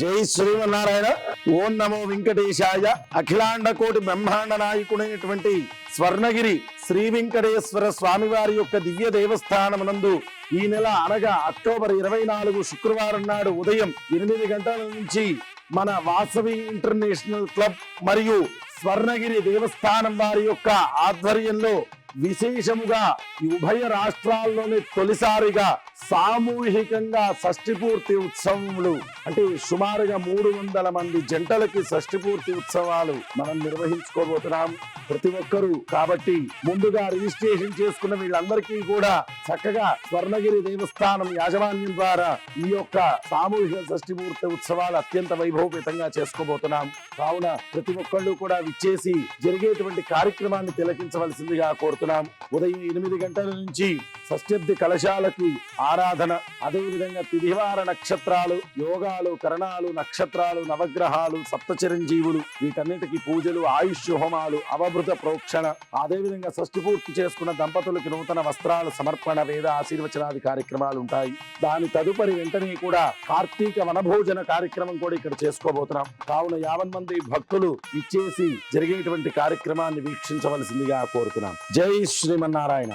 జై శ్రీమన్నారాయణ. ఓం నమో వెంకటేశాయ. అఖిలాండ కోటి బ్రహ్మాండ నాయకుడైనటువంటి స్వర్ణగిరి శ్రీ వెంకటేశ్వర స్వామివారి యొక్క దివ్య దేవస్థానమునందు ఈ నెల అనగా అక్టోబర్ ఇరవై నాలుగు శుక్రవారం నాడు ఉదయం ఎనిమిది గంటల నుంచి మన వాసవి ఇంటర్నేషనల్ క్లబ్ మరియు స్వర్ణగిరి దేవస్థానం వారి యొక్క ఆధ్వర్యంలో విశేషముగా ఉభయ రాష్ట్రాల్లోనే తొలిసారిగా సామూహికంగా షష్ఠి పూర్తి ఉత్సవములు అంటే సుమారుగా మూడు వందల మంది జంటలకి షష్ఠి పూర్తి ఉత్సవాలు మనం నిర్వహించుకోబోతున్నాం ప్రతి ఒక్కరూ. కాబట్టి ముందుగా రిజిస్ట్రేషన్ చేసుకున్న వీళ్ళందరికీ కూడా చక్కగా స్వర్ణగిరి దేవస్థానం యాజమాన్యం ద్వారా ఈ యొక్క సామూహిక షష్ఠి పూర్తి ఉత్సవాలు అత్యంత వైభవపేతంగా చేసుకోబోతున్నాం. కావున ప్రతి ఒక్కళ్ళు కూడా విచ్చేసి జరిగేటువంటి కార్యక్రమాన్ని తిలకించవలసిందిగా కోరుతున్నాం. ఉదయం ఎనిమిది గంటల నుంచి షష్ఠబ్ది కలశాలకి ఆరాధన అదేవిధంగా తిదివార నక్షత్రాలు యోగాలు కరణాలు నక్షత్రాలు నవగ్రహాలు సప్త చిరంజీవులు వీటన్నిటికీ పూజలు ఆయుష్ హోమాలు అవభృత ప్రోక్షణ అదేవిధంగా షష్టి పూర్తి చేసుకున్న దంపతులకి నూతన వస్త్రాలు సమర్పణ వేద ఆశీర్వచనాది కార్యక్రమాలు ఉంటాయి. దాని తదుపరి వెంటనే కూడా కార్తీక వనభోజన కార్యక్రమం కూడా ఇక్కడ చేసుకోబోతున్నాం. కావున యావన్ మంది భక్తులు ఇచ్చేసి జరిగేటువంటి కార్యక్రమాన్ని వీక్షించవలసిందిగా కోరుతున్నాం. జై శ్రీమన్నారాయణ.